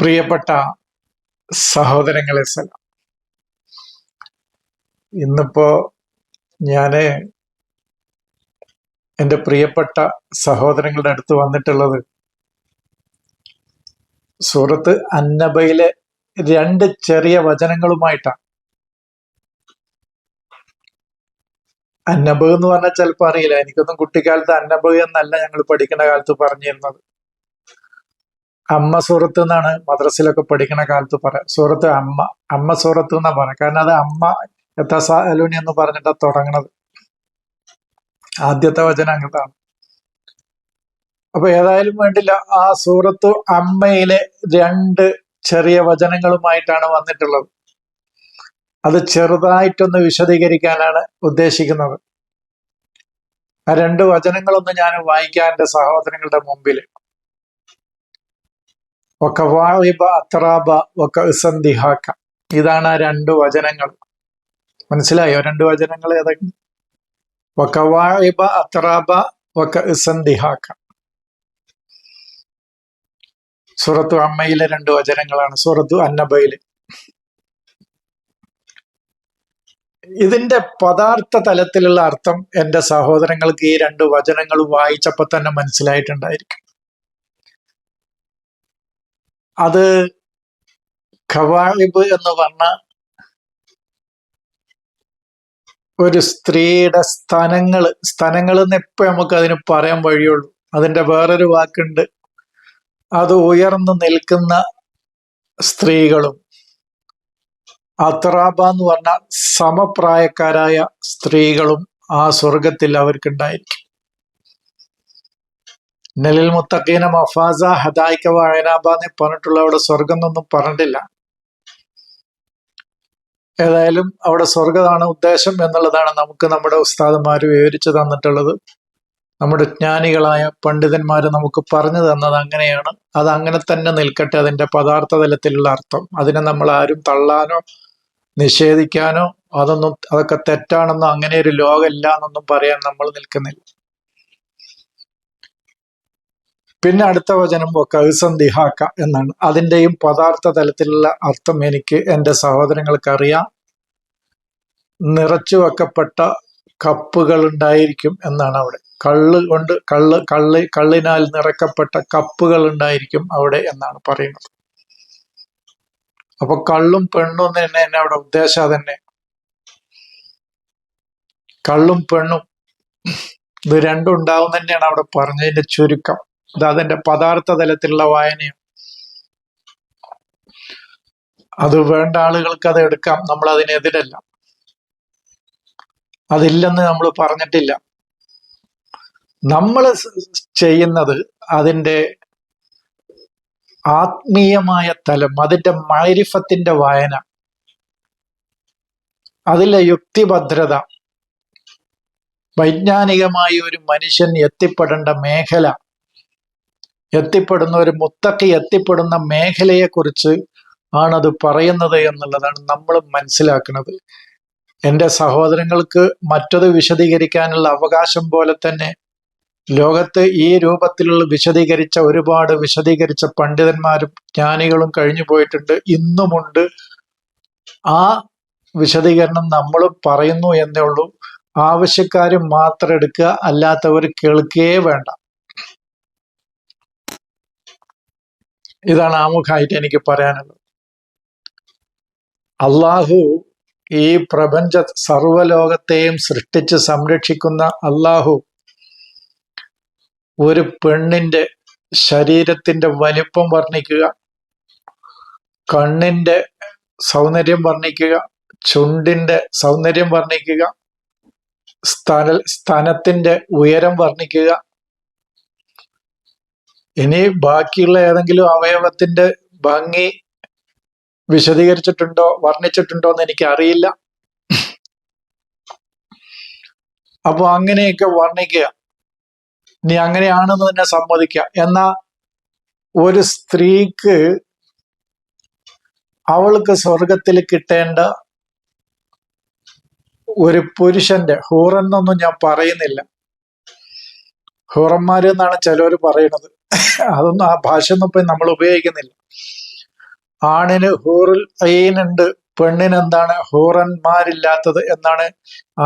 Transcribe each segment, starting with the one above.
പ്രിയപ്പെട്ട സഹോദരങ്ങളെ സലാം. ഇന്നിപ്പോ ഞാൻ എന്റെ പ്രിയപ്പെട്ട സഹോദരങ്ങളുടെ അടുത്ത് വന്നിട്ടുള്ളത് സൂറത്ത് അന്നബയിലെ രണ്ട് ചെറിയ വചനങ്ങളുമായിട്ടാണ്. അന്നബ് എന്ന് പറഞ്ഞാൽ ചിലപ്പോൾ അറിയില്ല. എനിക്കൊന്നും കുട്ടിക്കാലത്ത് അന്നബ് എന്നല്ല ഞങ്ങൾ പഠിക്കുന്ന കാലത്ത് പറഞ്ഞിരുന്നത്. അമ്മ സൂറത്ത് എന്നാണ് മദ്രസയിലൊക്കെ പഠിക്കുന്ന കാലത്ത് പറയാം സൂറത്ത് അമ്മ അമ്മ സൂറത്ത് എന്നാ പറയാം കാരണം അത് അമ്മ എത്തസാലൂനി എന്ന് പറഞ്ഞിട്ടാ തുടങ്ങണത്. ആദ്യത്തെ വചനം അങ്ങനത്താണ് അപ്പൊ ഏതായാലും വേണ്ടില്ല ആ സൂറത്ത് അമ്മയിലെ രണ്ട് ചെറിയ വചനങ്ങളുമായിട്ടാണ് വന്നിട്ടുള്ളത്. അത് ചെറുതായിട്ടൊന്ന് വിശദീകരിക്കാനാണ് ഉദ്ദേശിക്കുന്നത്. ആ രണ്ട് വചനങ്ങളൊന്ന് ഞാൻ വായിക്കാൻ എന്റെ സഹോദരങ്ങളുടെ മുമ്പിൽ വക്കവാഹിബ അത്രാബ വക്ക ഇസന്തിഹാക്ക ഇതാണ് ആ രണ്ട് വചനങ്ങൾ. മനസ്സിലായോ? രണ്ട് വചനങ്ങൾ ഏതൊക്കെ? വക്കവാഹിബ അത്രാബ വക്ക ഇസന്തിഹാക്ക സൂറത്തു അമ്മയിലെ രണ്ട് വചനങ്ങളാണ്. സൂറത്തു അന്നബയിൽ ഇതിന്റെ പദാർത്ഥ തലത്തിലുള്ള അർത്ഥം എന്റെ സഹോദരങ്ങൾക്ക് ഈ രണ്ട് വചനങ്ങൾ വായിച്ചപ്പോൾ തന്നെ മനസ്സിലായിട്ടുണ്ടായിരിക്കും. അത് ഖവായിബ് എന്ന് പറഞ്ഞ ഒരു സ്ത്രീയുടെ സ്ഥലങ്ങൾ സ്ഥലങ്ങൾ എന്ന് എപ്പോ നമുക്ക് അതിന് പറയാൻ വഴിയുള്ളൂ. അതിന്റെ വേറൊരു വാക്കുണ്ട്. അത് ഉയർന്നു നിൽക്കുന്ന സ്ത്രീകളും അത്രാബ എന്ന് പറഞ്ഞ സമപ്രായക്കാരായ സ്ത്രീകളും ആ സ്വർഗത്തിൽ അവർക്കുണ്ടായിരിക്കും. നെലിൽ മുത്തഖീന മഫാസ ഹദായിക്ക വയനാബ എന്ന് പറഞ്ഞിട്ടുള്ള അവിടെ സ്വർഗം എന്നൊന്നും പറഞ്ഞിട്ടില്ല. ഏതായാലും അവിടെ സ്വർഗമാണ് ഉദ്ദേശം എന്നുള്ളതാണ് നമുക്ക് നമ്മുടെ ഉസ്താദന്മാർ വിവരിച്ചു തന്നിട്ടുള്ളത്. നമ്മുടെ ജ്ഞാനികളായ പണ്ഡിതന്മാർ നമുക്ക് പറഞ്ഞു തന്നത് അങ്ങനെയാണ്. അത് അങ്ങനെ തന്നെ നിൽക്കട്ടെ അതിന്റെ പദാർത്ഥ തലത്തിലുള്ള അർത്ഥം. അതിനെ നമ്മൾ ആരും തള്ളാനോ നിഷേധിക്കാനോ അതൊന്നും അതൊക്കെ തെറ്റാണെന്നോ അങ്ങനെ ഒരു ലോകമില്ല എന്നൊന്നും പറയാൻ നമ്മൾ നിൽക്കുന്നില്ല. പിന്നെ അടുത്ത വചനം കൗസന്തിഹാക്ക എന്നാണ്. അതിന്റെയും പദാർത്ഥ തലത്തിലുള്ള അർത്ഥം എനിക്ക് എന്റെ സഹോദരങ്ങൾക്ക് അറിയാം നിറച്ചു വെക്കപ്പെട്ട കപ്പുകൾ ഉണ്ടായിരിക്കും എന്നാണ് അവിടെ. കള്ള് കൊണ്ട് കള്ള് കള്ളി കള്ളിനാൽ നിറക്കപ്പെട്ട കപ്പുകൾ ഉണ്ടായിരിക്കും അവിടെ എന്നാണ് പറയുന്നത്. അപ്പൊ കള്ളും പെണ്ണും തന്നെ എന്നെ അവിടെ ഉദ്ദേശം തന്നെ. കള്ളും പെണ്ണും ഇത് രണ്ടും ഉണ്ടാവും തന്നെയാണ് അവിടെ പറഞ്ഞതിന്റെ ചുരുക്കം. അത് അതിന്റെ പദാർത്ഥ തലത്തിലുള്ള വായനയും അത് വേണ്ട ആളുകൾക്ക് അത് എടുക്കാം. നമ്മൾ അതിനെതിരല്ല അതില്ലെന്ന് നമ്മൾ പറഞ്ഞിട്ടില്ല. നമ്മൾ ചെയ്യുന്നത് അതിന്റെ ആത്മീയമായ തലം അതിന്റെ മൈരിഫത്തിന്റെ വായന അതിലെ യുക്തിഭദ്രത വൈജ്ഞാനികമായി ഒരു മനുഷ്യൻ എത്തിപ്പെടേണ്ട മേഖല എത്തിപ്പെടുന്ന ഒരു മുത്തക്ക് എത്തിപ്പെടുന്ന മേഖലയെക്കുറിച്ച് ആണത് പറയുന്നത് എന്നുള്ളതാണ് നമ്മൾ മനസ്സിലാക്കുന്നത്. എന്റെ സഹോദരങ്ങൾക്ക് മറ്റത് വിശദീകരിക്കാനുള്ള അവകാശം പോലെ തന്നെ ലോകത്ത് ഈ രൂപത്തിലുള്ള വിശദീകരിച്ച ഒരുപാട് വിശദീകരിച്ച പണ്ഡിതന്മാരും ജ്ഞാനികളും കഴിഞ്ഞു പോയിട്ടുണ്ട്. ഇന്നുമുണ്ട്. ആ വിശദീകരണം നമ്മൾ പറയുന്നു എന്നേ ഉള്ളൂ. ആവശ്യക്കാർ മാത്രം എടുക്കുക അല്ലാത്തവർ കേൾക്കുകയേ വേണ്ട. ഇതാണ് ആമുഖമായിട്ട് എനിക്ക് പറയാനുള്ളത്. അള്ളാഹു ഈ പ്രപഞ്ച സർവലോകത്തെയും സൃഷ്ടിച്ച് സംരക്ഷിക്കുന്ന അള്ളാഹു ഒരു പെണ്ണിന്റെ ശരീരത്തിന്റെ വലിപ്പം വർണിക്കുക കണ്ണിന്റെ സൗന്ദര്യം വർണിക്കുക ചുണ്ടിന്റെ സൗന്ദര്യം വർണിക്കുക സ്ഥല സ്ഥലത്തിന്റെ ഉയരം വർണിക്കുക ഇനി ബാക്കിയുള്ള ഏതെങ്കിലും അവയവത്തിന്റെ ഭംഗി വിശദീകരിച്ചിട്ടുണ്ടോ വർണിച്ചിട്ടുണ്ടോ എന്ന് എനിക്ക് അറിയില്ല അപ്പൊ അങ്ങനെയൊക്കെ വർണിക്കുക. നീ അങ്ങനെയാണെന്ന് തന്നെ സമ്മതിക്കുക. എന്നാ ഒരു സ്ത്രീക്ക് അവൾക്ക് സ്വർഗത്തിൽ കിട്ടേണ്ട ഒരു പുരുഷന്റെ ഹൂറെന്നൊന്നും ഞാൻ പറയുന്നില്ല. ഹൂറന്മാര് എന്നാണ് ചിലവർ പറയുന്നത്. അതൊന്നും ആ ഭാഷ ഒന്നും ഇപ്പൊ നമ്മൾ ഉപയോഗിക്കുന്നില്ല. ആണിന് ഹൂറിൽ ഉണ്ട് പെണ്ണിന് എന്താണ് ഹൂറന്മാരില്ലാത്തത് എന്നാണ്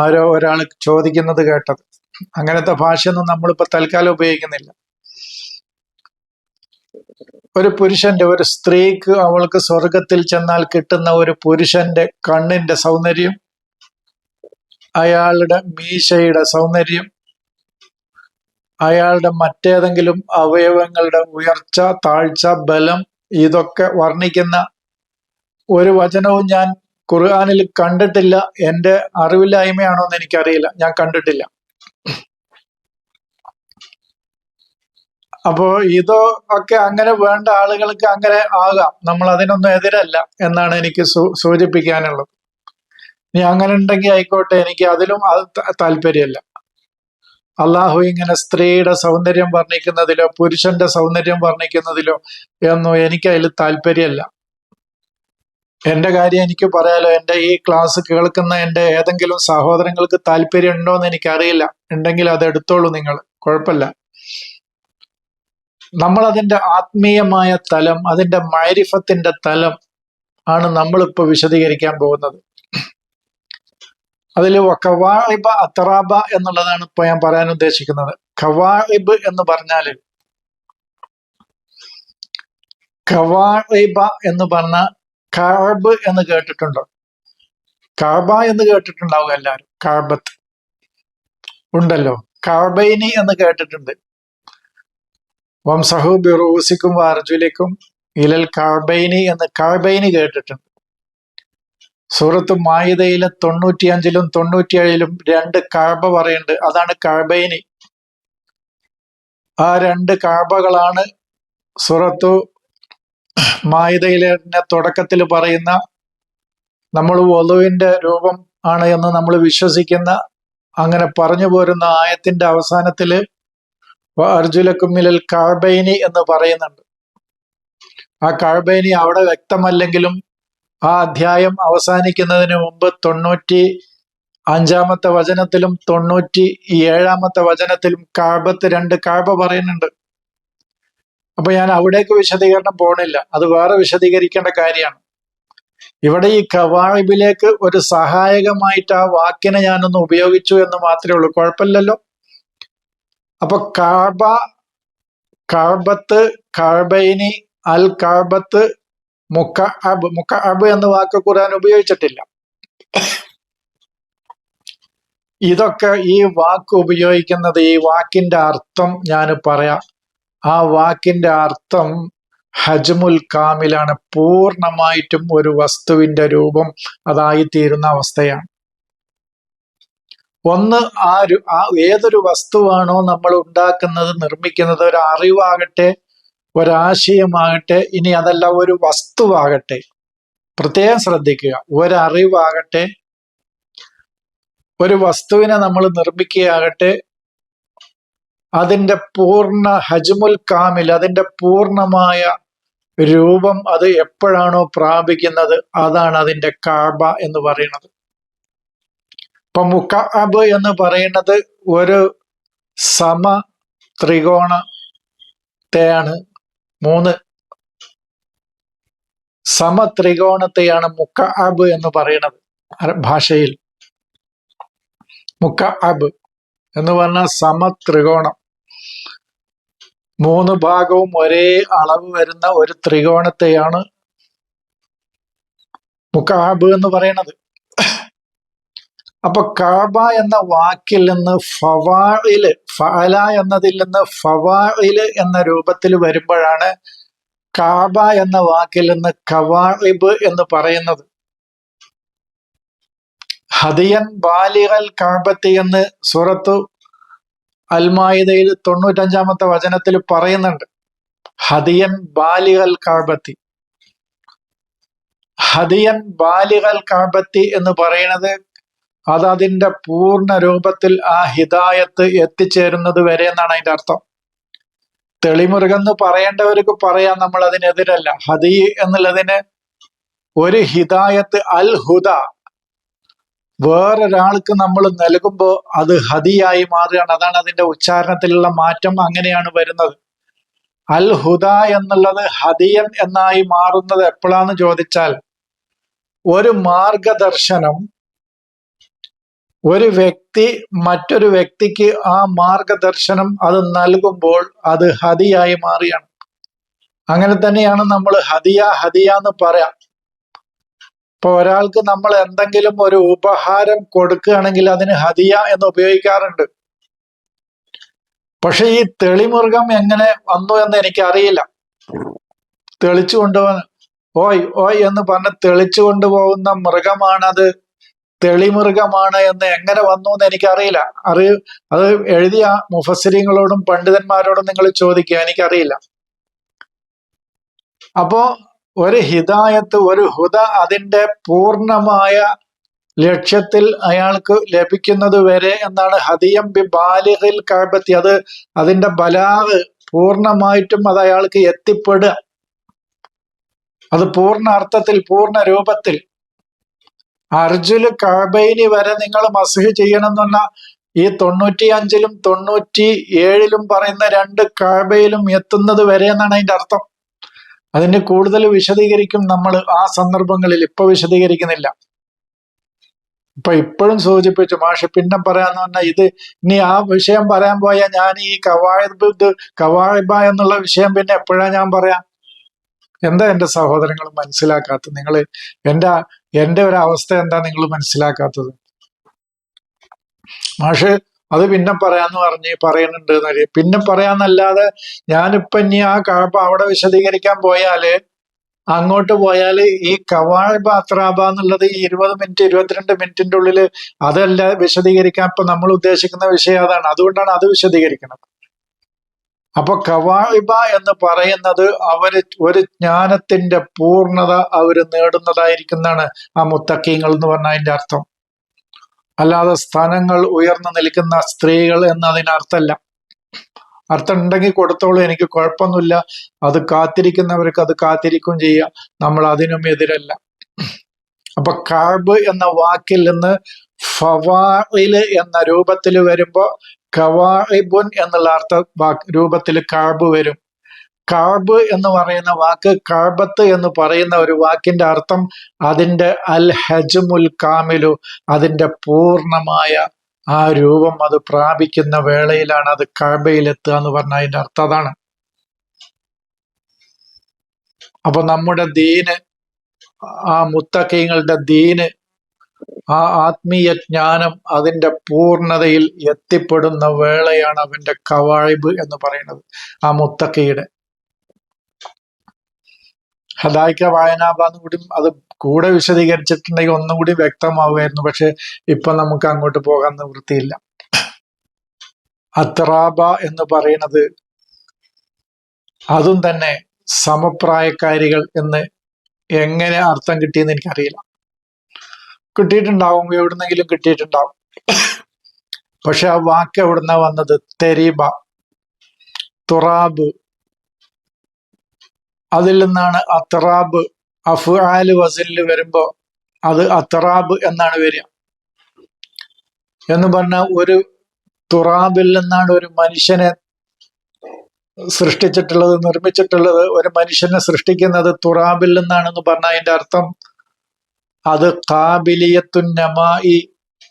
ആരോ ഒരാൾ ചോദിക്കുന്നത് കേട്ടത്. അങ്ങനത്തെ ഭാഷയൊന്നും നമ്മളിപ്പോ തൽക്കാലം ഉപയോഗിക്കുന്നില്ല. ഒരു പുരുഷന്റെ ഒരു സ്ത്രീക്ക് അവൾക്ക് സ്വർഗത്തിൽ ചെന്നാൽ കിട്ടുന്ന ഒരു പുരുഷന്റെ കണ്ണിന്റെ സൗന്ദര്യം അയാളുടെ മീശയുടെ സൗന്ദര്യം അയാളുടെ മറ്റേതെങ്കിലും അവയവങ്ങളുടെ ഉയർച്ച താഴ്ച ബലം ഇതൊക്കെ വർണിക്കുന്ന ഒരു വചനവും ഞാൻ ഖുർആാനിൽ കണ്ടിട്ടില്ല. എന്റെ അറിവില്ലായ്മയാണോ എന്ന് എനിക്കറിയില്ല. ഞാൻ കണ്ടിട്ടില്ല. അപ്പോ ഇതോ ഒക്കെ അങ്ങനെ വേണ്ട ആളുകൾക്ക് അങ്ങനെ ആകാം. നമ്മൾ അതിനൊന്നും എതിരല്ല എന്നാണ് എനിക്ക് സൂചിപ്പിക്കാനുള്ളത്. ഇനി അങ്ങനെ ഉണ്ടെങ്കിൽ ആയിക്കോട്ടെ. എനിക്ക് അതിലും അത് താല്പര്യമല്ല. അള്ളാഹു ഇങ്ങനെ സ്ത്രീയുടെ സൗന്ദര്യം വർണിക്കുന്നതിലോ പുരുഷന്റെ സൗന്ദര്യം വർണിക്കുന്നതിലോ എന്നോ എനിക്ക് അതിൽ താല്പര്യമല്ല. എന്റെ കാര്യം എനിക്ക് പറയാലോ എന്റെ ഈ ക്ലാസ് കേൾക്കുന്ന എന്റെ ഏതെങ്കിലും സഹോദരങ്ങൾക്ക് താല്പര്യം ഉണ്ടോ എന്ന് എനിക്കറിയില്ല. ഉണ്ടെങ്കിൽ അത് എടുത്തോളൂ നിങ്ങൾ. കുഴപ്പമില്ല. നമ്മൾ അതിന്റെ ആത്മീയമായ തലം അതിന്റെ മൈരിഫത്തിന്റെ തലം ആണ് നമ്മളിപ്പോ വിശദീകരിക്കാൻ പോകുന്നത്. അതിൽ കവാഇബ അത്തറാബ എന്നുള്ളതാണ് ഇപ്പൊ ഞാൻ പറയാൻ ഉദ്ദേശിക്കുന്നത്. ഖവാഇബ് എന്ന് പറഞ്ഞാൽ ഖവാഇബ എന്ന് പറഞ്ഞ കാബ് എന്ന് കേട്ടിട്ടുണ്ട്? കാബ എന്ന് കേട്ടിട്ടുണ്ടാവും എല്ലാവരും. കാബത്ത്. ഉണ്ടല്ലോ. കാബൈനി എന്ന് കേട്ടിട്ടുണ്ട്. വംസഹു ബിറൂസിക്കും വാർജുലിക്കും ഇലൽ കാബൈനി എന്ന് കാബൈനി കേട്ടിട്ടുണ്ട്. സൂറത്ത് മായിതയിലെ തൊണ്ണൂറ്റിയഞ്ചിലും തൊണ്ണൂറ്റിയേഴിലും രണ്ട് കാബ പറയുന്നുണ്ട്. അതാണ് കഴബൈനി ആ രണ്ട് കാബകളാണ് സൂറത്തു മായിതയിലെ തുടക്കത്തിൽ പറയുന്ന നമ്മൾ വധുവിന്റെ രൂപം ആണ് എന്ന് നമ്മൾ വിശ്വസിക്കുന്ന അങ്ങനെ പറഞ്ഞു പോരുന്ന ആയത്തിന്റെ അവസാനത്തിൽ അർജുലക്കുമ്മിലൽ കഴബൈനി എന്ന് പറയുന്നുണ്ട്. ആ കഴബൈനി അവിടെ വ്യക്തമല്ലെങ്കിലും ആ അധ്യായം അവസാനിക്കുന്നതിന് മുമ്പ് തൊണ്ണൂറ്റി അഞ്ചാമത്തെ വചനത്തിലും തൊണ്ണൂറ്റി ഏഴാമത്തെ വചനത്തിലും കാബത്ത് രണ്ട് കാബ പറയുന്നുണ്ട്. അപ്പൊ ഞാൻ അവിടേക്ക് വിശദീകരണം പോണില്ല. അത് വേറെ വിശദീകരിക്കേണ്ട കാര്യമാണ്. ഇവിടെ ഈ കവാഴിബിലേക്ക് ഒരു സഹായകമായിട്ട് ആ വാക്കിനെ ഞാനൊന്ന് ഉപയോഗിച്ചു എന്ന് മാത്രമേ ഉള്ളൂ. കുഴപ്പമില്ലല്ലോ. അപ്പൊ കാബ കാബത്ത് കാബൈനി അൽ കാബത്ത് മുക്ക അബ് മുക്ക അബ് എന്ന വാക്ക് ഖുർആൻ ഉപയോഗിച്ചിട്ടില്ല. ഇതൊക്കെ ഈ വാക്ക് ഉപയോഗിക്കുന്നത് ഈ വാക്കിന്റെ അർത്ഥം ഞാൻ പറയാം. ആ വാക്കിന്റെ അർത്ഥം ഹജ്മുൽ കാമിലാണ്. പൂർണമായിട്ടും ഒരു വസ്തുവിന്റെ രൂപം അതായിത്തീരുന്ന അവസ്ഥയാണ്. ഒന്ന് ആ ആ ഏതൊരു വസ്തുവാണോ നമ്മൾ ഉണ്ടാക്കുന്നത് നിർമ്മിക്കുന്നത് ഒരു അറിവാകട്ടെ ഒരാശയമാകട്ടെ ഇനി അതല്ല ഒരു വസ്തുവാകട്ടെ. പ്രത്യേകം ശ്രദ്ധിക്കുക ഒരറിവാകട്ടെ ഒരു വസ്തുവിനെ നമ്മൾ നിർമ്മിക്കുകയാകട്ടെ അതിന്റെ പൂർണ ഹജ്മുൽ കാമിൽ അതിന്റെ പൂർണമായ രൂപം അത് എപ്പോഴാണോ പ്രാപിക്കുന്നത് അതാണ് അതിന്റെ കാബ എന്ന് പറയുന്നത്. ഇപ്പൊ മുക്കാബ് എന്ന് പറയുന്നത് ഒരു സമ ത്രികോണത്തെയാണ്. മൂന്ന്. സമത്രികോണത്തെയാണ് മുക്കാബ് എന്ന് പറയുന്നത് ഭാഷയിൽ. മുക്ക അബ് എന്ന് പറഞ്ഞാൽ സമത്രികോണം. മൂന്ന് ഭാഗവും ഒരേ അളവ് വരുന്ന ഒരു ത്രികോണത്തെയാണ് മുക്കാബ് എന്ന് പറയുന്നത്. അപ്പൊ കാബ എന്ന വാക്കിൽ നിന്ന് ഫവായിൽ ഫല എന്നതിൽ നിന്ന് ഫവായിൽ എന്ന രൂപത്തിൽ വരുമ്പോഴാണ് കാബ എന്ന വാക്കിൽ നിന്ന് കവാഇബ് എന്ന് പറയുന്നത്. ഹദിയൻ ബാലിഹൽ കാബത്തി എന്ന് സൂറത്തു അൽമായിദയിൽ തൊണ്ണൂറ്റഞ്ചാമത്തെ വചനത്തിൽ പറയുന്നുണ്ട്. ഹദിയൻ ബാലിഹൽ കാബത്തി ഹദിയൻ ബാലിഹൽ കാബത്തി എന്ന് പറയുന്നത് അത് അതിന്റെ പൂർണ രൂപത്തിൽ ആ ഹിതായത്ത് എത്തിച്ചേരുന്നത് വരെ എന്നാണ് അതിന്റെ അർത്ഥം. തെളിമുറുകെന്ന് പറയേണ്ടവർക്ക് പറയാം നമ്മൾ അതിനെതിരല്ല. ഹദി എന്നുള്ളതിന് ഒരു ഹിതായത്ത് അൽ ഹുദ. വേറൊരാൾക്ക് നമ്മൾ നൽകുമ്പോൾ അത് ഹദിയായി മാറുകയാണ്. അതാണ് അതിന്റെ ഉച്ചാരണത്തിലുള്ള മാറ്റം അങ്ങനെയാണ് വരുന്നത്. അൽ ഹുദ എന്നുള്ളത് ഹദിയൻ എന്നായി മാറുന്നത് എപ്പോഴാന്ന് ചോദിച്ചാൽ ഒരു മാർഗദർശനം ഒരു വ്യക്തി മറ്റൊരു വ്യക്തിക്ക് ആ മാർഗദർശനം അത് നൽകുമ്പോൾ അത് ഹതിയായി മാറിയാണ്. അങ്ങനെ തന്നെയാണ് നമ്മൾ ഹതിയ ഹതിയ എന്ന് പറയാം. ഇപ്പൊ ഒരാൾക്ക് നമ്മൾ എന്തെങ്കിലും ഒരു ഉപഹാരം കൊടുക്കുകയാണെങ്കിൽ അതിന് ഹതിയ എന്ന് ഉപയോഗിക്കാറുണ്ട്. പക്ഷെ ഈ തെളിമൃഗം എങ്ങനെ വന്നു എന്ന് എനിക്ക് അറിയില്ല തെളിച്ചു കൊണ്ടുപോകുന്ന ഓയ് ഓയ് എന്ന് പറഞ്ഞ് തെളിച്ചു കൊണ്ടുപോകുന്ന മൃഗമാണത്. തെളിമൃഗമാണ് എന്ന് എങ്ങനെ വന്നു എന്ന് എനിക്കറിയില്ല. അറിയ അത് എഴുതിയ മുഫസരിങ്ങളോടും പണ്ഡിതന്മാരോടും നിങ്ങൾ ചോദിക്കുക എനിക്കറിയില്ല. അപ്പോ ഒരു ഹിദായത്ത് ഒരു ഹുദ അതിന്റെ പൂർണമായ ലക്ഷ്യത്തിൽ അയാൾക്ക് ലഭിക്കുന്നത് വരെ എന്നാണ് ഹദിയം ബി ബാലിഹിൽ കഴബത്തി അത് അതിന്റെ ബലാവ് പൂർണമായിട്ടും അത് അയാൾക്ക് എത്തിപ്പെടുക. അത് പൂർണ അർത്ഥത്തിൽ പൂർണ രൂപത്തിൽ. അർജുൽ കാബൈനി വരെ നിങ്ങൾ മസഹ് ചെയ്യണം എന്നുള്ള ഈ തൊണ്ണൂറ്റി അഞ്ചിലും തൊണ്ണൂറ്റി ഏഴിലും പറയുന്ന രണ്ട് കാബയിലും എത്തുന്നത് വരെ എന്നാണ് അതിന്റെ അർത്ഥം. അതിന് കൂടുതൽ വിശദീകരിക്കും നമ്മൾ ആ സന്ദർഭങ്ങളിൽ. ഇപ്പൊ വിശദീകരിക്കുന്നില്ല. ഇപ്പൊ ഇപ്പോഴും സൂചിപ്പിച്ചു മാഷ് പിന്നെ പറയാന്ന് പറഞ്ഞാൽ ഇത് ഇനി ആ വിഷയം പറയാൻ പോയാൽ ഞാൻ ഈ കവാഴിബ് ഇത് കവാഴിബ എന്നുള്ള വിഷയം പിന്നെ എപ്പോഴാ ഞാൻ പറയാം? എന്താ എന്റെ സഹോദരങ്ങൾ മനസ്സിലാക്കാത്തത്? നിങ്ങൾ എന്റെ എന്റെ ഒരു അവസ്ഥ എന്താ നിങ്ങൾ മനസ്സിലാക്കാത്തത്? മാഷ് അത് പിന്നെ പറയാന്ന് പറഞ്ഞ് പറയുന്നുണ്ട് പിന്നെ പറയാന്നല്ലാതെ ഞാനിപ്പൊ ഇനി ആ കഴപ്പ അവിടെ വിശദീകരിക്കാൻ പോയാൽ അങ്ങോട്ട് പോയാൽ ഈ കവാഴ്പ അത്രാബ എന്നുള്ളത് ഈ ഇരുപത് മിനിറ്റ് ഇരുപത്തിരണ്ട് മിനിറ്റിന്റെ ഉള്ളിൽ അതല്ല വിശദീകരിക്കാൻ ഇപ്പൊ നമ്മൾ ഉദ്ദേശിക്കുന്ന വിഷയം അതാണ്. അതുകൊണ്ടാണ് അത് വിശദീകരിക്കുന്നത്. അപ്പൊ കവാഴിബ എന്ന് പറയുന്നത് അവർ ഒരു ജ്ഞാനത്തിന്റെ പൂർണത അവർ നേടുന്നതായിരിക്കുന്നതാണ് ആ മുത്തക്കീങ്ങൾ എന്ന് പറഞ്ഞ അതിന്റെ അർത്ഥം. അല്ലാതെ സ്ഥാനങ്ങൾ ഉയർന്നു നിൽക്കുന്ന സ്ത്രീകൾ എന്നതിനർത്ഥമല്ല. അർത്ഥം ഉണ്ടെങ്കിൽ കൊടുത്തോളൂ എനിക്ക് കുഴപ്പമൊന്നുമില്ല. അത് കാത്തിരിക്കുന്നവർക്ക് അത് കാത്തിരിക്കും ചെയ്യാം. നമ്മൾ അതിനും എതിരല്ല. അപ്പൊ കാബ് എന്ന വാക്കിൽ നിന്ന് ഫവായിൽ എന്ന രൂപത്തിൽ വരുമ്പോ കവാഇബുൻ എന്നുള്ള അർത്ഥ വാക്ക് രൂപത്തിൽ കാബ് വരും. കാബ് എന്ന് പറയുന്ന വാക്ക് കാബത്ത് എന്ന് പറയുന്ന ഒരു വാക്കിന്റെ അർത്ഥം അതിന്റെ അൽ ഹജ്മുൽ കാമിലു അതിന്റെ പൂർണമായ ആ രൂപം അത് പ്രാപിക്കുന്ന വേളയിലാണ് അത് കാബയിലെത്തുക എന്ന് പറഞ്ഞ അതിന്റെ അർത്ഥം അതാണ്. അപ്പൊ നമ്മുടെ ദീന് ആ മുത്തക്കീങ്ങളുടെ ദീന് ആ ആത്മീയ ജ്ഞാനം അതിന്റെ പൂർണതയിൽ എത്തിപ്പെടുന്ന വേളയാണ് അവന്റെ കവാഴിബ് എന്ന് പറയുന്നത് ആ മുത്തക്കയുടെ. ഹദായിക്ക വായനാഭാന്ന് കൂടി അത് കൂടെ വിശദീകരിച്ചിട്ടുണ്ടെങ്കിൽ ഒന്നും കൂടി വ്യക്തമാവുമായിരുന്നു പക്ഷെ ഇപ്പൊ നമുക്ക് അങ്ങോട്ട് പോകാൻ നിവൃത്തിയില്ല. അത്രാബ എന്ന് പറയുന്നത് അതും തന്നെ സമപ്രായക്കാരികൾ എന്ന് എങ്ങനെ അർത്ഥം കിട്ടിയെന്ന് എനിക്കറിയില്ല. കിട്ടിയിട്ടുണ്ടാവും എവിടുന്നെങ്കിലും കിട്ടിയിട്ടുണ്ടാവും. പക്ഷെ ആ വാക്ക് എവിടുന്ന വന്നത്? തെരീബ തുറാബ്. അതിൽ നിന്നാണ് അത്തറാബ് അഫ്ആൽ വസലിൽ വരുമ്പോ അത് അത്തറാബ് എന്നാണ് വരിക. എന്ന് പറഞ്ഞ ഒരു തുറാബിൽ നിന്നാണ് ഒരു മനുഷ്യനെ സൃഷ്ടിച്ചിട്ടുള്ളത് നിർമ്മിച്ചിട്ടുള്ളത്. ഒരു മനുഷ്യനെ സൃഷ്ടിക്കുന്നത് തുറാബിൽ നിന്നാണെന്ന് പറഞ്ഞ അതിന്റെ അർത്ഥം അത് കാബിലിയത്തുന്നമായി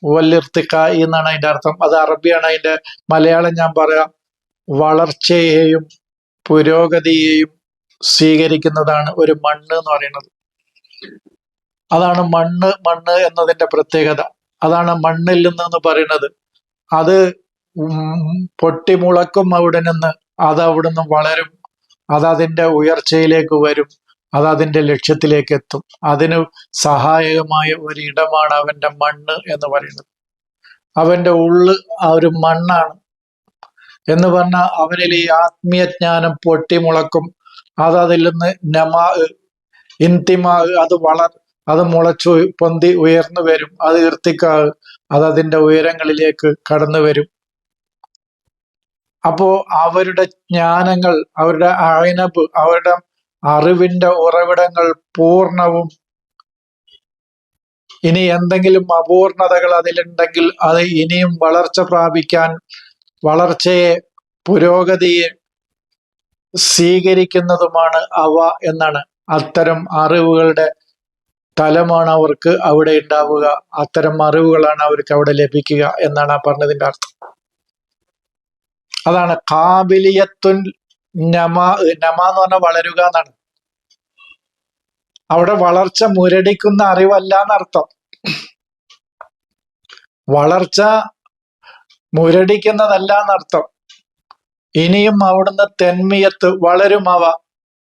വല്ലിർത്തിക്കായി എന്നാണ് അതിന്റെ അർത്ഥം. അത് അറബിയാണ് അതിന്റെ മലയാളം ഞാൻ പറയാം. വളർച്ചയെയും പുരോഗതിയെയും സ്വീകരിക്കുന്നതാണ് ഒരു മണ്ണ് എന്ന് പറയുന്നത്. അതാണ് മണ്ണ് മണ്ണ് എന്നതിന്റെ പ്രത്യേകത. അതാണ് മണ്ണിൽ നിന്ന് പറയുന്നത്. അത് പൊട്ടിമുളക്കും അവിടെ നിന്ന് അത് വളരും. അത് ഉയർച്ചയിലേക്ക് വരും. അത് അതിന്റെ ലക്ഷ്യത്തിലേക്ക് എത്തും അതിന് സഹായകമായ ഒരിടമാണ് അവന്റെ മണ്ണ് എന്ന് പറയുന്നത്. അവന്റെ ഉള്ള് ആ ഒരു മണ്ണാണ്. എന്ന് പറഞ്ഞാൽ അവനിൽ ഈ ആത്മീയജ്ഞാനം പൊട്ടിമുളക്കും അത് അതിൽ നിന്ന് നമാ ഇന്തിമാ അത് വളർ അത് മുളച്ചു പൊന്തി ഉയർന്നു വരും. അത് ഇർത്തിക്കാവ് അത് അതിന്റെ ഉയരങ്ങളിലേക്ക് കടന്നു വരും. അപ്പോ അവരുടെ ജ്ഞാനങ്ങൾ അവരുടെ അയനബ് അവരുടെ അറിവിന്റെ ഉറവിടങ്ങൾ പൂർണവും ഇനി എന്തെങ്കിലും അപൂർണതകൾ അതിലുണ്ടെങ്കിൽ അത് ഇനിയും വളർച്ച പ്രാപിക്കാൻ വളർച്ചയെ പുരോഗതിയെ സ്വീകരിക്കുന്നതുമാണ് അവ എന്നാണ്. അത്തരം അറിവുകളുടെ തലമാണ് അവർക്ക് അവിടെ ഉണ്ടാവുക. അത്തരം അറിവുകളാണ് അവർക്ക് അവിടെ ലഭിക്കുക എന്നാണ് ആ പറഞ്ഞതിന്റെ അർത്ഥം. അതാണ് കാബിലിയത്തുൻ നമ നമ എന്ന് പറഞ്ഞാൽ വളരുക എന്നാണ്. അവിടെ വളർച്ച മുരടിക്കുന്ന അറിവല്ല എന്നർത്ഥം വളർച്ച മുരടിക്കുന്നതല്ല എന്നർത്ഥം ഇനിയും അവിടുന്ന് തെന്മിയത്ത് വളരും അവ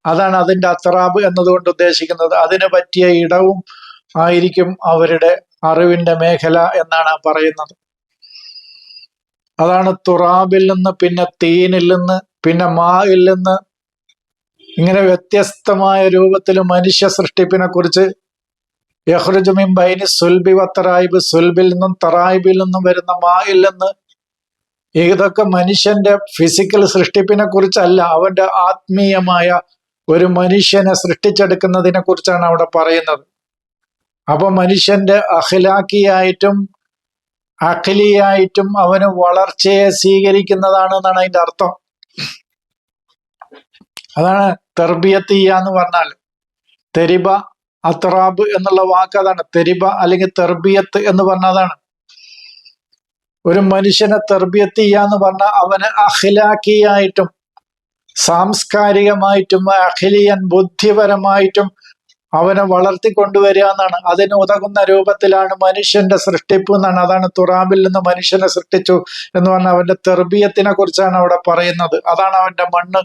അതാണ് അതിന്റെ അത്രാബ് എന്നതുകൊണ്ട് ഉദ്ദേശിക്കുന്നത്. അതിന് പറ്റിയ ഇടവും ആയിരിക്കും അവരുടെ അറിവിന്റെ മേഖല എന്നാണ് പറയുന്നത്. അതാണ് തുറാബിൽ നിന്ന് പിന്നെ തീനിൽ നിന്ന് പിന്നെ മായിൽ നിന്ന് ഇങ്ങനെ വ്യത്യസ്തമായ രൂപത്തിൽ മനുഷ്യ സൃഷ്ടിപ്പിനെ കുറിച്ച് യഹ്റുജുമിൻ ബൈനി സുൽബി വത്തറായിബ് സുൽബിൽ നിന്നും തറായിബിൽ നിന്നും വരുന്ന മായിൽ നിന്ന് ഇതൊക്കെ മനുഷ്യന്റെ ഫിസിക്കൽ സൃഷ്ടിപ്പിനെ കുറിച്ചല്ല അവന്റെ ആത്മീയമായ ഒരു മനുഷ്യനെ സൃഷ്ടിച്ചെടുക്കുന്നതിനെ കുറിച്ചാണ് അവിടെ പറയുന്നത്. അപ്പൊ മനുഷ്യന്റെ അഖിലാക്കിയായിട്ടും അഖിലിയായിട്ടും അവന് വളർച്ചയെ സ്വീകരിക്കുന്നതാണ് എന്നാണ് അതിന്റെ അർത്ഥം. അതാണ് തെർബിയത്തിയ എന്ന് പറഞ്ഞാൽ തെരിബ അത്രാബ് എന്നുള്ള വാക്ക് അതാണ്. തെരിബ അല്ലെങ്കിൽ തെർബിയത്ത് എന്ന് പറഞ്ഞതാണ് ഒരു മനുഷ്യനെ തെർബിയത്തിയ എന്ന് പറഞ്ഞാൽ അവന് അഖിലാക്കിയായിട്ടും സാംസ്കാരികമായിട്ടും അഖിലിയൻ ബുദ്ധിപരമായിട്ടും അവനെ വളർത്തിക്കൊണ്ടുവരിക എന്നാണ്. അതിന് ഉതകുന്ന രൂപത്തിലാണ് മനുഷ്യന്റെ സൃഷ്ടിപ്പ് എന്നാണ്. അതാണ് തുറാബിൽ നിന്ന് മനുഷ്യനെ സൃഷ്ടിച്ചു എന്ന് പറഞ്ഞാൽ അവന്റെ തെർബിയത്തിനെ കുറിച്ചാണ് അവിടെ പറയുന്നത്. അതാണ് അവന്റെ മണ്ണ്.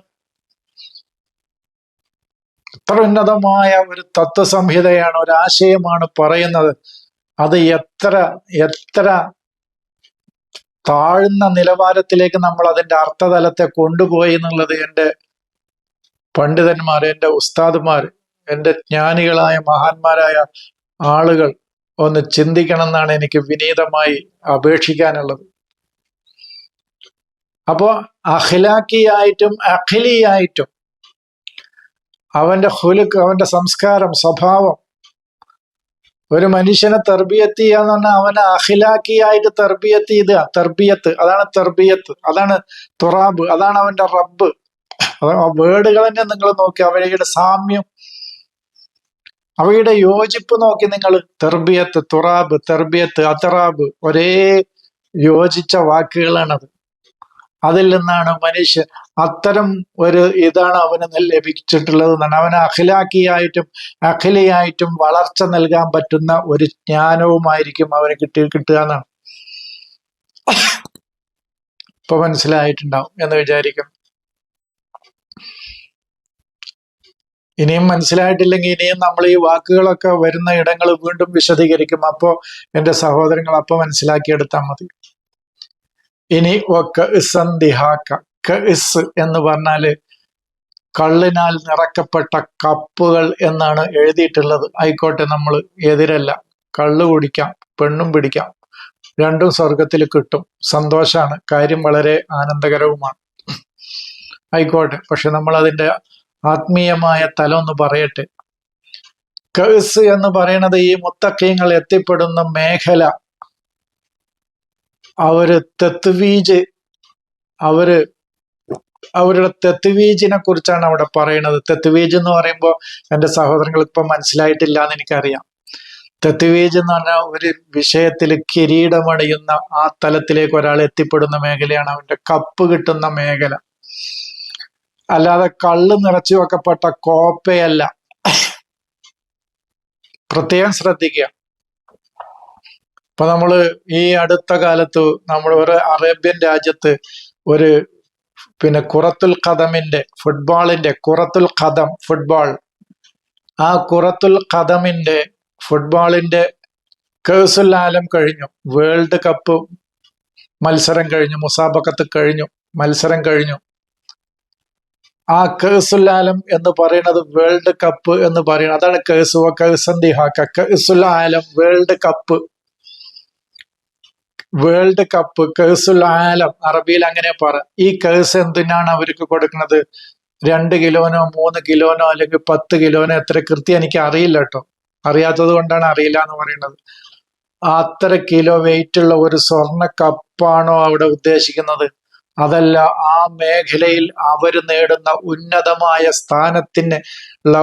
ഇത്ര ഉന്നതമായ ഒരു തത്വസംഹിതയാണ് ഒരു ആശയമാണ് പറയുന്നത്. അത് എത്ര എത്ര താഴ്ന്ന നിലവാരത്തിലേക്ക് നമ്മൾ അതിന്റെ അർത്ഥതലത്തെ കൊണ്ടുപോയി എന്നുള്ളത് എന്റെ പണ്ഡിതന്മാർ എന്റെ ഉസ്താദുമാർ എന്റെ ജ്ഞാനികളായ മഹാന്മാരായ ആളുകൾ ഒന്ന് ചിന്തിക്കണം എന്നാണ് എനിക്ക് വിനീതമായി അപേക്ഷിക്കാനുള്ളത്. അപ്പോ അഖിലാക്കിയായിട്ടും അഖിലിയായിട്ടും അവന്റെ ഹുലുക്ക് അവന്റെ സംസ്കാരം സ്വഭാവം. ഒരു മനുഷ്യനെ തെർബിയത്ത് എന്ന് പറഞ്ഞാൽ അവനെ അഖിലാക്കിയായിട്ട് തെർബിയത്ത് ചെയ്ത് തെർബിയത്ത്. അതാണ് തെർബിയത്ത്. അതാണ് തുറാബ്. അതാണ് അവന്റെ റബ്ബ്. വേർഡുകൾ തന്നെ നിങ്ങൾ നോക്കി. അവയുടെ സാമ്യം അവയുടെ യോജിപ്പ് നോക്കി നിങ്ങൾ. തെർബിയത്ത് തുറാബ് തെർബിയത്ത് അതറാബ്. ഒരേ യോജിച്ച വാക്കുകളാണത്. അതിൽ നിന്നാണ് മനുഷ്യൻ അത്തരം ഒരു ഇതാണ് അവന് ലഭിച്ചിട്ടുള്ളത് എന്നാണ്. അവന് അഖിലാക്കിയായിട്ടും അഖിലയായിട്ടും വളർച്ച നൽകാൻ പറ്റുന്ന ഒരു ജ്ഞാനവുമായിരിക്കും അവന് കിട്ടി കിട്ടുക എന്നാണ്. ഇപ്പൊ മനസ്സിലായിട്ടുണ്ടാവും എന്ന് വിചാരിക്കുന്നു ഇനിയും മനസ്സിലായിട്ടില്ലെങ്കിൽ ഇനിയും നമ്മൾ ഈ വാക്കുകളൊക്കെ വരുന്ന ഇടങ്ങൾ വീണ്ടും വിശദീകരിക്കും. അപ്പോൾ എന്റെ സഹോദരങ്ങൾ അപ്പോൾ മനസ്സിലാക്കിയെടുത്താൽ മതി. ഇനി ഇസ് എന്ന് പറഞ്ഞാൽ കള്ളിനാൽ നിറക്കപ്പെട്ട കപ്പുകൾ എന്നാണ് എഴുതിയിട്ടുള്ളത്. ആയിക്കോട്ടെ നമ്മൾ എതിരല്ല. കള്ള് കുടിക്കാം പെണ്ണും പിടിക്കാം. രണ്ടും സ്വർഗത്തിൽ കിട്ടും. സന്തോഷമാണ് കാര്യം വളരെ ആനന്ദകരവുമാണ്. ആയിക്കോട്ടെ പക്ഷെ നമ്മൾ അതിന്റെ ആത്മീയമായ തലം ഒന്ന് പറയട്ടെ. കേസ് എന്ന് പറയുന്നത് ഈ മുത്തക്കയങ്ങൾ എത്തിപ്പെടുന്ന മേഖല. അവർ തെത്തുവീജ് അവർ അവരുടെ തെത്തുവീജിനെ കുറിച്ചാണ് അവിടെ പറയുന്നത് തെത്തുവീജ് എന്ന് പറയുമ്പോൾ എന്റെ സഹോദരങ്ങൾക്ക് ഇപ്പം മനസ്സിലായിട്ടില്ല എന്ന് എനിക്കറിയാം. തെത്തുവീജ് എന്ന് പറഞ്ഞാൽ ഒരു വിഷയത്തിൽ കിരീടമണിയുന്ന ആ തലത്തിലേക്ക് ഒരാൾ എത്തിപ്പെടുന്ന മേഖലയാണ് അവന്റെ കപ്പ് കിട്ടുന്ന മേഖല. അല്ലാതെ കള്ള് നിറച്ചു വെക്കപ്പെട്ട കോപ്പയല്ല. പ്രത്യേകം ശ്രദ്ധിക്കുക. ഇപ്പൊ നമ്മൾ ഈ അടുത്ത കാലത്ത് നമ്മൾ ഒരു അറേബ്യൻ രാജ്യത്ത് ഒരു പിന്നെ കുറത്തുൽ കഥമിന്റെ ഫുട്ബോളിന്റെ കുറത്തുൽ കഥം ഫുട്ബോൾ. ആ കുറത്തുൽ കഥമിന്റെ ഫുട്ബോളിന്റെ കേസുൽ ആലം കഴിഞ്ഞു. വേൾഡ് കപ്പ് മത്സരം കഴിഞ്ഞു. മുസാബക്കത്ത് കഴിഞ്ഞു. മത്സരം കഴിഞ്ഞു. ആ കേസുല്ലാലം എന്ന് പറയുന്നത് വേൾഡ് കപ്പ് എന്ന് പറയുന്നത്. അതാണ് കേസുവ കേസന്തി ഹാക്ക. കേസുല്ലാലം വേൾഡ് കപ്പ് വേൾഡ് കപ്പ് കേഴ്സുൽ ആലം അറബിയിൽ അങ്ങനെ പറ. ഈ കേഴ്സ് എന്തിനാണ് അവർക്ക് കൊടുക്കുന്നത്? രണ്ട് കിലോനോ മൂന്ന് കിലോനോ അല്ലെങ്കിൽ പത്ത് കിലോനോ എത്ര? കൃത്യം എനിക്ക് അറിയില്ല കേട്ടോ. അറിയാത്തത് കൊണ്ടാണ് അറിയില്ല എന്ന് പറയുന്നത്. അത്ര കിലോ വെയിറ്റ് ഉള്ള ഒരു സ്വർണ കപ്പാണോ അവിടെ ഉദ്ദേശിക്കുന്നത്? അതല്ല ആ മേഖലയിൽ അവർ നേടുന്ന ഉന്നതമായ സ്ഥാനത്തിന് ഉള്ള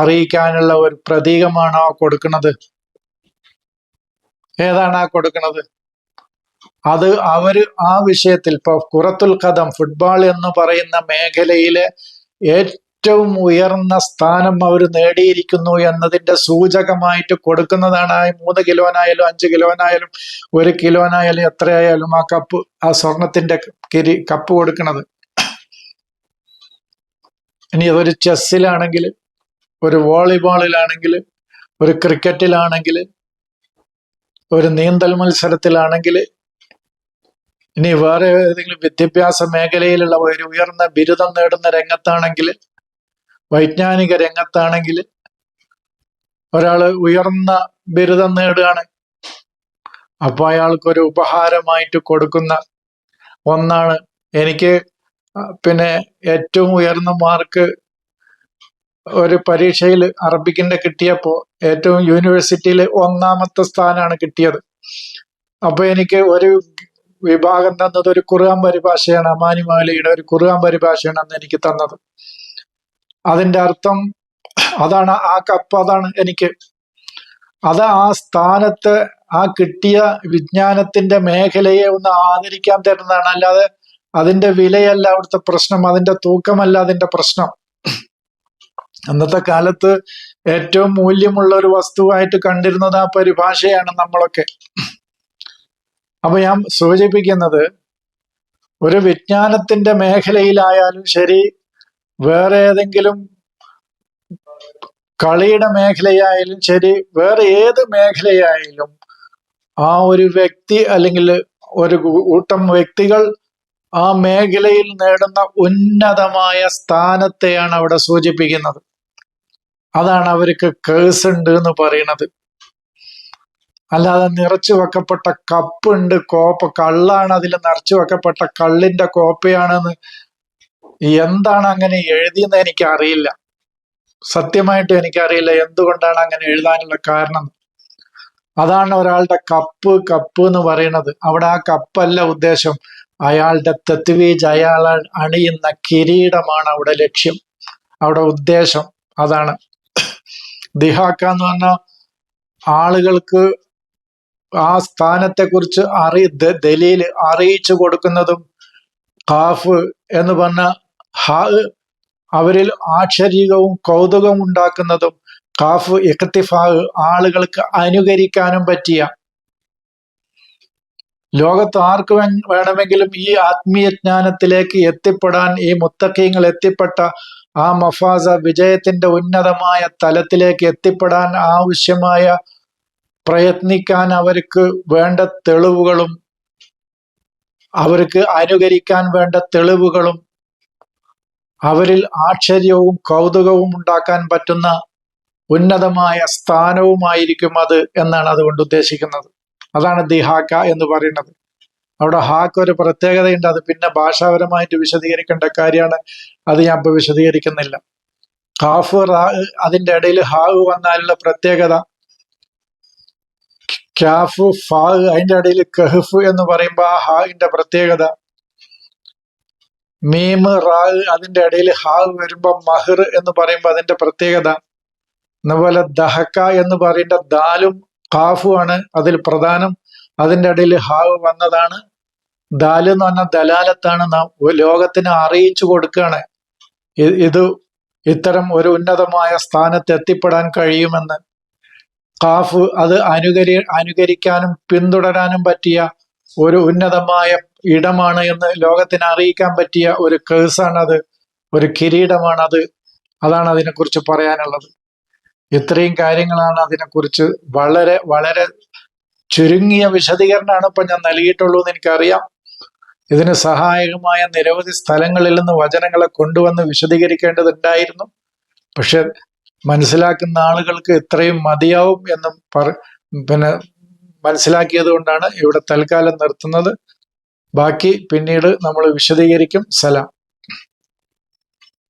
അറിയിക്കാനുള്ള ഒരു പ്രതീകമാണോ കൊടുക്കുന്നത്? ഏതാണ് ആ കൊടുക്കുന്നത്? അത് അവർ ആ വിഷയത്തിൽ ഇപ്പൊ കുറത്തുൽ കഥം ഫുട്ബോൾ എന്ന് പറയുന്ന മേഖലയിലെ ഏറ്റവും ഉയർന്ന സ്ഥാനം അവർ നേടിയിരിക്കുന്നു എന്നതിന്റെ സൂചകമായിട്ട് കൊടുക്കുന്നതാണ്. ആ മൂന്ന് കിലോനായാലും അഞ്ച് കിലോനായാലും ഒരു കിലോനായാലും എത്രയായാലും ആ കപ്പ് ആ സ്വർണത്തിന്റെ കിരി കപ്പ് കൊടുക്കുന്നത് ഇനി അതൊരു ചെസ്സിലാണെങ്കിൽ ഒരു വോളിബോളിലാണെങ്കിൽ ഒരു ക്രിക്കറ്റിലാണെങ്കിൽ ഒരു നീന്തൽ മത്സരത്തിലാണെങ്കിൽ ഇനി വേറെ ഏതെങ്കിലും വിദ്യാഭ്യാസ മേഖലയിലുള്ള ഒരു ഉയർന്ന ബിരുദം നേടുന്ന രംഗത്താണെങ്കിൽ വൈജ്ഞാനിക രംഗത്താണെങ്കിൽ ഒരാൾ ഉയർന്ന ബിരുദം നേടുകയാണ്. അപ്പൊ അയാൾക്കൊരു ഉപഹാരമായിട്ട് കൊടുക്കുന്ന ഒന്നാണ്. എനിക്ക് പിന്നെ ഏറ്റവും ഉയർന്ന മാർക്ക് ഒരു പരീക്ഷയിൽ അറബിക്കിന്റെ കിട്ടിയപ്പോ ഏറ്റവും യൂണിവേഴ്സിറ്റിയിൽ ഒന്നാമത്തെ സ്ഥാനമാണ് കിട്ടിയത്. അപ്പൊ എനിക്ക് ഒരു വിഭാഗം തന്നത് ഒരു കുറുകാൻ പരിഭാഷയാണ് അമാനി അമാനിമാലയുടെ ഒരു കുറുകാൻ പരിഭാഷയാണ് അന്ന് എനിക്ക് തന്നത്. അതിന്റെ അർത്ഥം അതാണ് ആ കപ്പ് അതാണ് എനിക്ക്. അത് ആ സ്ഥാനത്ത് ആ കിട്ടിയ വിജ്ഞാനത്തിന്റെ മേഖലയെ ഒന്ന് ആദരിക്കാൻ തരുന്നതാണ്. അല്ലാതെ അതിന്റെ വിലയല്ല അവിടുത്തെ പ്രശ്നം അതിന്റെ തൂക്കമല്ല അതിന്റെ പ്രശ്നം. അന്നത്തെ കാലത്ത് ഏറ്റവും മൂല്യമുള്ള ഒരു വസ്തുവായിട്ട് കണ്ടിരുന്നത് ആ പരിഭാഷയാണ് നമ്മളൊക്കെ. അപ്പൊ ഞാൻ സൂചിപ്പിക്കുന്നത് ഒരു വിജ്ഞാനത്തിന്റെ മേഖലയിലായാലും ശരി വേറെ ഏതെങ്കിലും കളിയുടെ മേഖലയായാലും ശരി വേറെ ഏത് മേഖലയായാലും ആ ഒരു വ്യക്തി അല്ലെങ്കിൽ ഒരു കൂട്ടം വ്യക്തികൾ ആ മേഖലയിൽ നേടുന്ന ഉന്നതമായ സ്ഥാനത്തെയാണ് അവിടെ സൂചിപ്പിക്കുന്നത്. അതാണ് അവർക്ക് കേസ് ഉണ്ട് എന്ന് പറയുന്നത്. അല്ലാതെ നിറച്ചു വെക്കപ്പെട്ട കപ്പുണ്ട് കോപ്പ കള്ളാണ് അതിൽ നിറച്ചു വെക്കപ്പെട്ട കള്ളിന്റെ കോപ്പയാണെന്ന് എന്താണ് അങ്ങനെ എഴുതിയെന്ന് എനിക്ക് അറിയില്ല സത്യമായിട്ടും എനിക്കറിയില്ല എന്തുകൊണ്ടാണ് അങ്ങനെ എഴുതാനുള്ള കാരണം. അതാണ് ഒരാളുടെ കപ്പ് കപ്പ് എന്ന് പറയുന്നത്. അവിടെ ആ കപ്പല്ല ഉദ്ദേശം. അയാളുടെ തെത്തുവീജ് അയാൾ അണിയുന്ന കിരീടമാണ് അവിടെ ലക്ഷ്യം. അവിടെ ഉദ്ദേശം അതാണ്. ദിഹാക്ക എന്ന് പറഞ്ഞാൽ ആളുകൾക്ക് ആ സ്ഥാനത്തെക്കുറിച്ച് അറി ദലീൽ അറിയിച്ചു കൊടുക്കുന്നതും കാഫ് എന്ന് പറഞ്ഞ ഹ അവരിൽ ആക്ഷരീകവും കൗതുകവും ഉണ്ടാക്കുന്നതും കാഫ് ഇഖ്തിഫാ ആളുകൾക്ക് അനുകരിക്കാനും പറ്റിയ. ലോകത്ത് ആർക്ക് വേണമെങ്കിലും ഈ ആത്മീയ ജ്ഞാനത്തിലേക്ക് എത്തിപ്പെടാൻ ഈ മുത്തക്കീങ്ങൾ എത്തിപ്പെട്ട ആ മഫാസ വിജയത്തിന്റെ ഉന്നതമായ തലത്തിലേക്ക് എത്തിപ്പെടാൻ ആവശ്യമായ പ്രയത്നിക്കാൻ അവർക്ക് വേണ്ട തെളിവുകളും അവർക്ക് അനുകരിക്കാൻ വേണ്ട തെളിവുകളും അവരിൽ ആശ്ചര്യവും കൗതുകവും ഉണ്ടാക്കാൻ പറ്റുന്ന ഉന്നതമായ സ്ഥാനവുമായിരിക്കും അത് എന്നാണ് അതുകൊണ്ട് ഉദ്ദേശിക്കുന്നത്. അതാണ് ദി ഹാക്ക എന്ന് പറയുന്നത്. അവിടെ ഹാക്ക് ഒരു പ്രത്യേകതയുണ്ട്. അത് പിന്നെ ഭാഷാപരമായിട്ട് വിശദീകരിക്കേണ്ട കാര്യമാണ്. അത് ഞാൻ ഇപ്പൊ വിശദീകരിക്കുന്നില്ല. ഹാഫ് റാ അതിന്റെ ഇടയിൽ ഹാവ് വന്നാലുള്ള പ്രത്യേകത ക്യാഫ് ഫാ അതിന്റെ ഇടയിൽ കഹഫ് എന്ന് പറയുമ്പോൾ ആ ഹായിന്റെ പ്രത്യേകത. മീമ് റാ അതിന്റെ ഇടയിൽ ഹാ വരുമ്പോ മഹർ എന്ന് പറയുമ്പോൾ അതിന്റെ പ്രത്യേകത. അതുപോലെ ദഹക്ക എന്ന് പറയുന്ന ദാലും ആണ് അതിൽ പ്രധാനം. അതിന്റെ ഇടയിൽ ഹാവ് വന്നതാണ്. ദാൽ എന്ന് പറഞ്ഞ ദലാലത്താണ് നാം ലോകത്തിന് അറിയിച്ചു കൊടുക്കുകയാണ്. ഇത് ഇത്തരം ഒരു ഉന്നതമായ സ്ഥാനത്ത് എത്തിപ്പെടാൻ കഴിയുമെന്ന്. കാഫ് അത് അനുകരി അനുകരിക്കാനും പിന്തുടരാനും പറ്റിയ ഒരു ഉന്നതമായ ഇടമാണ് എന്ന് ലോകത്തിന് അറിയിക്കാൻ പറ്റിയ ഒരു കേസാണ് അത് ഒരു കിരീടമാണ് അത് അതാണ് അതിനെക്കുറിച്ച് പറയാനുള്ളത്. ഇത്രയും കാര്യങ്ങളാണ് അതിനെക്കുറിച്ച് വളരെ വളരെ ചുരുങ്ങിയ വിശദീകരണമാണ് ഇപ്പൊ ഞാൻ നൽകിയിട്ടുള്ളൂ എന്ന് എനിക്കറിയാം. ഇതിന് സഹായകമായ നിരവധി സ്ഥലങ്ങളിൽ നിന്ന് വചനങ്ങളെ കൊണ്ടുവന്ന് വിശദീകരിക്കേണ്ടതുണ്ടായിരുന്നു. പക്ഷെ മനസ്സിലാക്കുന്ന ആളുകൾക്ക് എത്രയും മതിയാവും എന്നും പറ പിന്നെ മനസ്സിലാക്കിയത് കൊണ്ടാണ് ഇവിടെ തൽക്കാലം നിർത്തുന്നത്. ബാക്കി പിന്നീട് നമ്മൾ വിശദീകരിക്കും. സലാം.